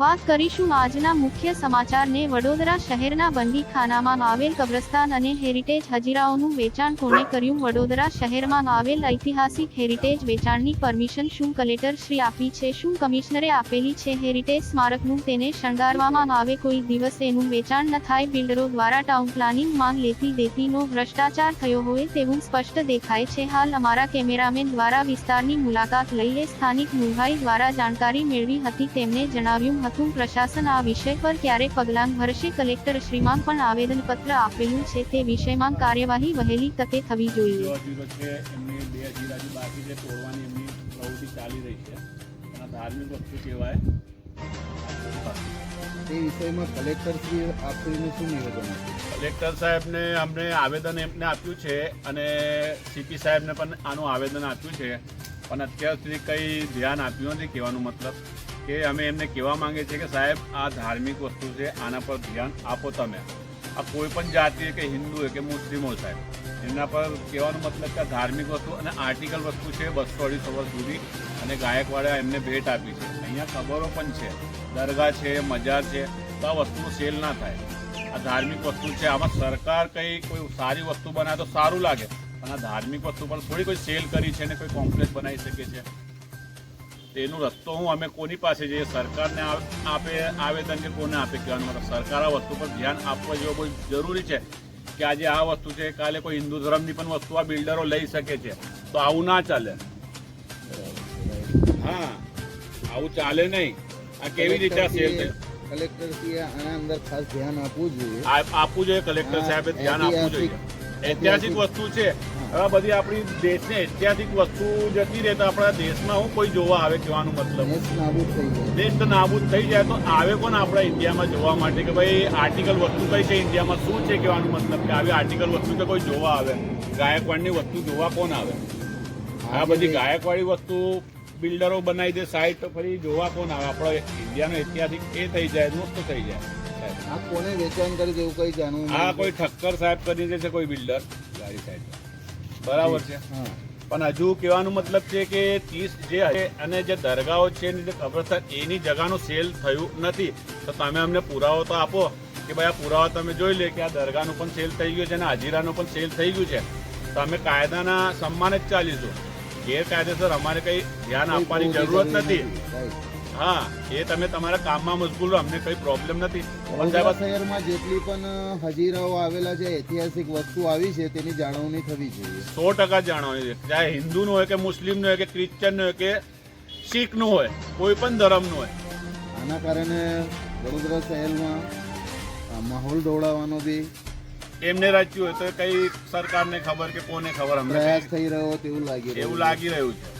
વાત કરીશું આજના મુખ્ય સમાચારને. વડોદરા શહેરના બંદીખાનામાં આવેલ કબ્રસ્તાન અને હેરિટેજ હજીરાઓનું વેચાણ કોણે કર્યું? વડોદરા શહેરમાં આવેલ ઐતિહાસિક હેરિટેજ વેચાણની પરમિશન શું કલેક્ટર શ્રી આપી છે? શું કમિશનરે આપેલી છે હેરિટેજ સ્મારકનું? તેને શણગારવામાં આવે કોઈ દિવસ એનું વેચાણ ન થાય? બિલ્ડરો દ્વારા ટાઉન પ્લાનિંગ માંગ લેતી દેતીનો ભ્રષ્ટાચાર થયો હોય તેવું સ્પષ્ટ દેખાય છે. હાલ અમારા કેમેરામેન દ્વારા વિસ્તારની મુલાકાત લઈને સ્થાનિક મુભાઈ દ્વારા જાણકારી મેળવી હતી. તેમણે જણાવ્યું હતું પ્રશાસન આ વિષય પર ક્યારે પગલાં ભરશે કલેક્ટર શ્રીમાં પણ આવેદનપત્ર આપેલું છે તે વિષયમાં કાર્યવાહી વહેલી તકે થવી જોઈએ. એમની બે હજીરાજી બાકી છે તોડવાની એમની પ્રવૃત્તિ ચાલી રહી છે. ધાર્મિક વસ્તુ કહેવાય. એ વિષયમાં કલેક્ટર શ્રી આપીને શું નિવેદન કલેક્ટર સાહેબને અમને આવેદન એમને આપ્યું છે અને સીપી સાહેબને પણ આનું આવેદન આપ્યું છે. પણ અત્યાર સુધી કંઈ ધ્યાન આપ્યું નથી કહેવાનું મતલબ. કે અમે એમને કહેવા માંગીએ છીએ કે સાહેબ, આ ધાર્મિક વસ્તુ છે, આના પર ધ્યાન આપો તમે. આ કોઈ પણ જાતિ કે હિન્દુ કે મુસ્લિમ સાહેબ, એમના પર કહેવાનો મતલબ કે ધાર્મિક વસ્તુ અને આર્ટિકલ વસ્તુ છે બસો અઢીસો વર્ષ સુધી અને ગાયકવાડે એમને ભેટ આપી છે. અહીંયા ખબરો પણ છે, દરગાહ છે મજાર છે, તો આ વસ્તુનું સેલ ના થાય. આ ધાર્મિક વસ્તુ છે, આમાં સરકાર કંઈ કોઈ સારી વસ્તુ બનાવે તો સારું લાગે. પણ આ ધાર્મિક વસ્તુ પર થોડી કોઈ સેલ કરી છે ને કોઈ કોમ્પ્લેક્સ બનાવી શકે છે? તેનો રસ્તો હું અમે કોની પાસે જઈએ સરકારને આપે આવેદન કે કોને આપે કહેવાનું? મતલબ સરકાર આ વસ્તુ પર ધ્યાન આપવા જેવો કોઈ જરૂરી છે? કે આજે આ વસ્તુ છે કાલે કોઈ હિન્દુ ધર્મની પણ વસ્તુ આ બિલ્ડરો લઈ શકે છે તો આવું ના ચાલે. હા આવું ચાલે નહીં. આ કેવી રીતે આ સેલ કલેક્ટર આના અંદર ખાસ ધ્યાન આપવું જોઈએ. આ- આપવું જોઈએ કલેક્ટર સાહેબે ધ્યાન આપવું જોઈએ. ઐતિહાસિક વસ્તુ છે. હવે બધી આપણી દેશને ઐતિહાસિક વસ્તુ જતી રહે તો આપણા દેશમાં હું કોઈ જોવા આવે કહેવાનું મતલબ દેશ તો નાબૂદ થઈ જાય તો આવે કોણ આપણા ઇન્ડિયામાં જોવા માટે કે ભાઈ આર્ટિકલ વસ્તુ કઈ છે ઇન્ડિયામાં શું છે કહેવાનું મતલબ કે આવી આર્ટિકલ વસ્તુ તો કોઈ જોવા આવે. ગાયકવાડની વસ્તુ જોવા કોણ આવે? આ બધી ગાયકવાડી વસ્તુ બિલ્ડરો બનાવી દે સાઈડ તો ફરી જોવા કોણ આવે? આપણો ઇન્ડિયાનો ઐતિહાસિક એ થઈ જાય મુક્ત થઈ જાય. સાહેબ. આ કોને વેચાણ કરી તેવું કઈ જાણવું આ કોઈ ઠક્કર સાહેબ કરી દે છે કોઈ બિલ્ડર. ગાડી સાહેબ. બરાબર છે. પણ હજુ કહેવાનો મતલબ છે કે ત્રીસ જે છે અને જે દરગાહો છે ને જે કબ્રસ્તાન એની જગાનું સેલ થયું નથી. તો તમે અમને પુરાવો તો આપો કે ભાઈ આ પુરાવા તમે જોઈ લે કે આ દરગાહનું પણ સેલ થઈ ગયું છે અને હાજીરાનું પણ સેલ થઈ ગયું છે. તો અમે કાયદાના સન્માન જ ચાલીશું. ગેરકાયદેસર અમારે કંઈ ધ્યાન આપવાની જરૂરત નથી. હા એ તમે તમારા કામમાં મશગુલ રહો અમને કંઈ પ્રોબ્લેમ નથી. વડોદરા શહેરમાં જેટલી પણ હજીરાઓ આવેલા છે ઐતિહાસિક વસ્તુ આવી છે તેની જાળવણી થવી જોઈએ. સો ટકા જાણવાની છે. ચાહે હિન્દુનું હોય કે મુસ્લિમનું હોય કે ક્રિશ્ચનનું હોય કે શીખનું હોય કોઈ પણ ધર્મનું હોય. આના કારણે વડોદરા શહેરમાં માહોલ દોડાવવાનો બી એમને રાખ્યું હોય તો કઈ સરકારને ખબર કે કોને ખબર? અમને પ્રયાસ થઈ રહ્યો તેવું લાગી રહ્યું એવું લાગી રહ્યું છે.